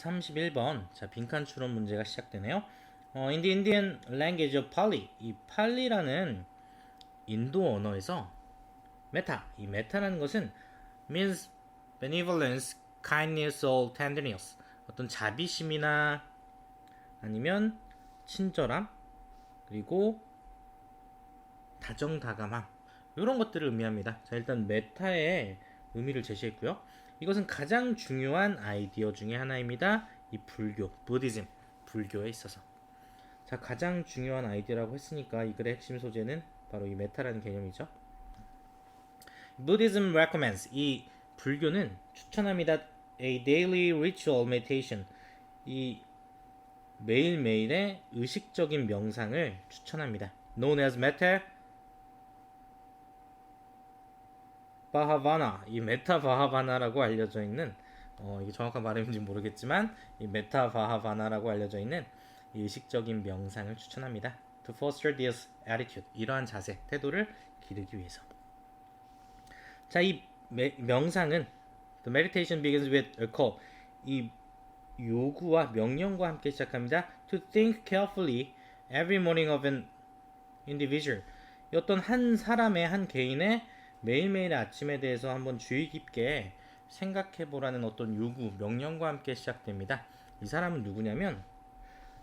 31번. 자, 빈칸 추론 문제가 시작되네요. 어, in the Indian language of Pali. 이 팔리라는 인도 언어에서 메타. 이 메타라는 것은 means benevolence, kindness or tenderness. 어떤 자비심이나 아니면 친절함 그리고 다정다감함 이런 것들을 의미합니다. 자 일단 메타의 의미를 제시했고요. 이것은 가장 중요한 아이디어 중에 하나입니다. 이 불교, 부디즘, 불교에 있어서. 자 가장 중요한 아이디어라고 했으니까 이 글의 핵심 소재는 바로 이 메타라는 개념이죠. Buddhism recommends 이 불교는 추천합니다. A daily ritual meditation 이 매일매일의 의식적인 명상을 추천합니다. Known as Metta 바하바나 이 메타 바하바나라고 알려져 있는 어, 이게 정확한 발음인지 모르겠지만 이 메타 바하바나라고 알려져 있는 이 의식적인 명상을 추천합니다. To foster this attitude 이러한 자세 태도를 기르기 위해서. 자, 이 매- 명상은 The meditation begins with a call. 이 요구와 명령과 함께 시작합니다. To think carefully every morning of an individual. 어떤 한 사람의 한 개인의 매일매일의 아침에 대해서 한번 주의 깊게 생각해 보라는 어떤 요구, 명령과 함께 시작됩니다. 이 사람은 누구냐면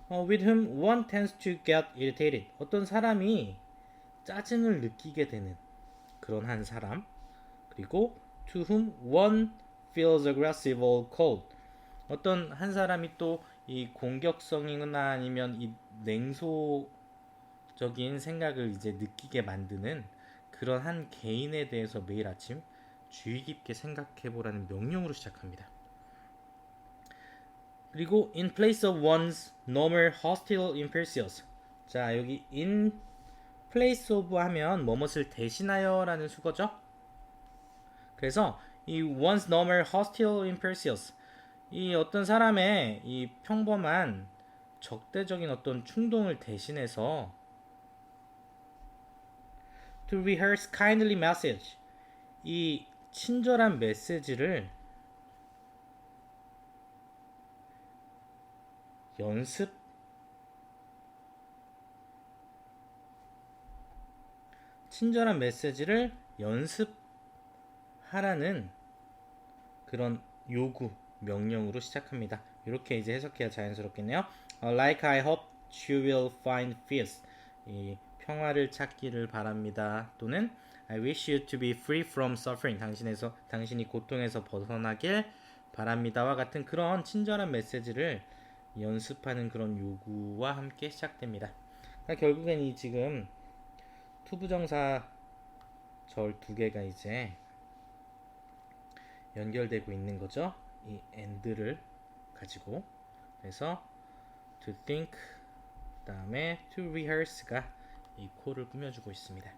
어, with whom one tends to get irritated. 어떤 사람이 짜증을 느끼게 되는 그런 한 사람. 그리고 to whom one feels aggressive or cold. 어떤 한 사람이 또 이 공격성이나 아니면 이 냉소적인 생각을 이제 느끼게 만드는 그런 한 개인에 대해서 매일 아침 주의 깊게 생각해 보라는 명령으로 시작합니다. 그리고 in place of one's normal hostile impulses. 자, 여기 in place of 하면 뭐뭇을 대신하여라는 수거죠. 그래서 이 one's normal hostile impulses 이 어떤 사람의 이 평범한 적대적인 어떤 충동을 대신해서 to rehearse kindly message 이 친절한 메시지를 연습 친절한 메시지를 연습하라는 그런 요구 명령으로 시작합니다. 이렇게 이제 해석해야 자연스럽겠네요. 어, like I hope you will find peace. 이 평화를 찾기를 바랍니다. 또는 I wish you to be free from suffering. 당신에서 당신이 고통에서 벗어나길 바랍니다와 같은 그런 친절한 메시지를 연습하는 그런 요구와 함께 시작됩니다. 그러니까 결국엔 이 지금 투부정사 절 두 개가 이제 연결되고 있는 거죠. 이 and를 가지고 그래서 to think 그다음에 to rehearse가 이 코를 꾸며주고 있습니다.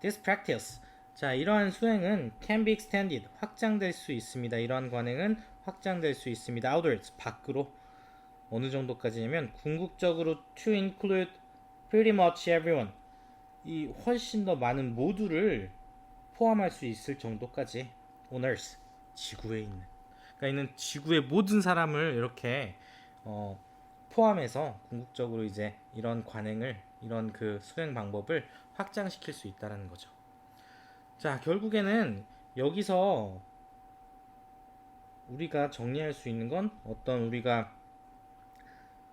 This practice 자 이러한 수행은 can be extended 확장될 수 있습니다. 이러한 관행은 확장될 수 있습니다. outwards 밖으로 어느 정도까지냐면 궁극적으로 to include pretty much everyone 이 훨씬 더 많은 모두를 포함할 수 있을 정도까지 on earth 지구에 있는 그러니까 있는 지구의 모든 사람을 이렇게 어, 포함해서 궁극적으로 이제 이런 관행을 이런 그 수행 방법을 확장시킬 수 있다라는 거죠. 자 결국에는 여기서 우리가 정리할 수 있는 건 어떤 우리가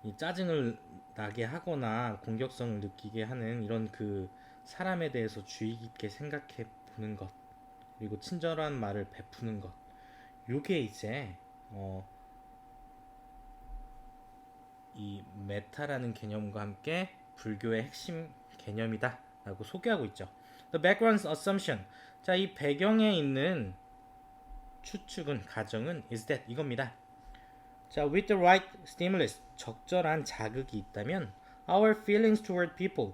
이 짜증을 나게 하거나 공격성을 느끼게 하는 이런 그 사람에 대해서 주의 깊게 생각해 보는 것 그리고 친절한 말을 베푸는 것 요게 이제 어, 이 메타라는 개념과 함께 불교의 핵심 개념이다라고 소개하고 있죠. The background assumption. 자, 이 배경에 있는 추측은 가정은 is that 이겁니다. 자, with the right stimulus 적절한 자극이 있다면 our feelings toward people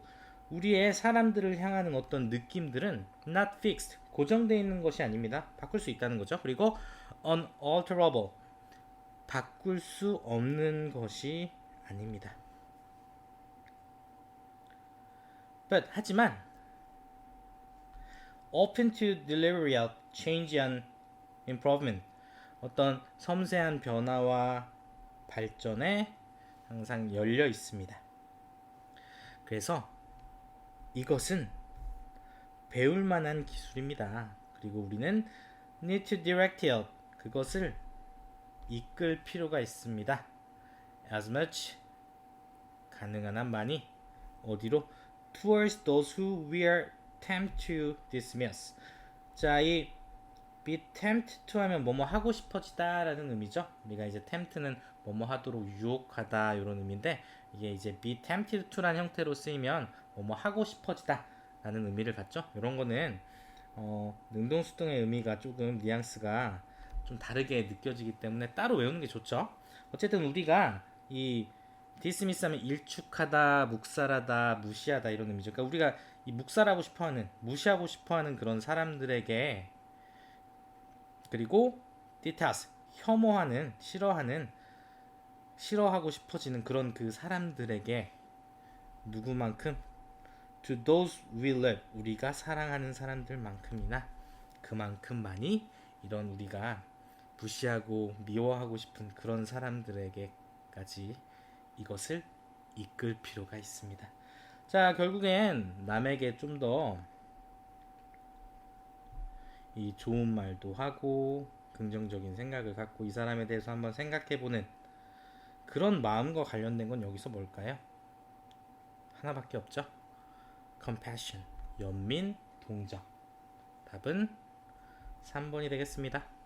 우리의 사람들을 향하는 어떤 느낌들은 not fixed 고정되어 있는 것이 아닙니다. 바꿀 수 있다는 거죠. 그리고 unalterable 바꿀 수 없는 것이 아닙니다. But 하지만 open to delivery of change and improvement 어떤 섬세한 변화와 발전에 항상 열려 있습니다. 그래서 이것은 배울 만한 기술입니다. 그리고 우리는 need to direct it 그것을 이끌 필요가 있습니다. As much 가능한 한 많이 어디로 towards those who we are tempted to dismiss. 자, 이 be tempted to 하면 뭐뭐 하고 싶어지다라는 의미죠. 우리가 이제 tempt는 뭐뭐 하도록 유혹하다 이런 의미인데 이게 이제 be tempted to라는 형태로 쓰이면 뭐뭐 하고 싶어지다라는 의미를 갖죠. 이런 거는 어, 능동수동의 의미가 조금 뉘앙스가 좀 다르게 느껴지기 때문에 따로 외우는 게 좋죠. 어쨌든 우리가 이 디스미스 하면 일축하다, 묵살하다, 무시하다 이런 의미죠. 그러니까 우리가 이 묵살하고 싶어 하는, 무시하고 싶어 하는 그런 사람들에게 그리고 디타스 혐오하는, 싫어하는, 싫어하고 싶어지는 그런 그 사람들에게 누구만큼 to those we love 우리가 사랑하는 사람들만큼이나 그만큼 많이 이런 우리가 무시하고 미워하고 싶은 그런 사람들에게 까지 이것을 이끌 필요가 있습니다. 자, 결국엔 남에게 좀 더 이 좋은 말도 하고 긍정적인 생각을 갖고 이 사람에 대해서 한번 생각해 보는 그런 마음과 관련된 건 여기서 뭘까요? 하나밖에 없죠. compassion, 연민, 동정. 답은 3번이 되겠습니다.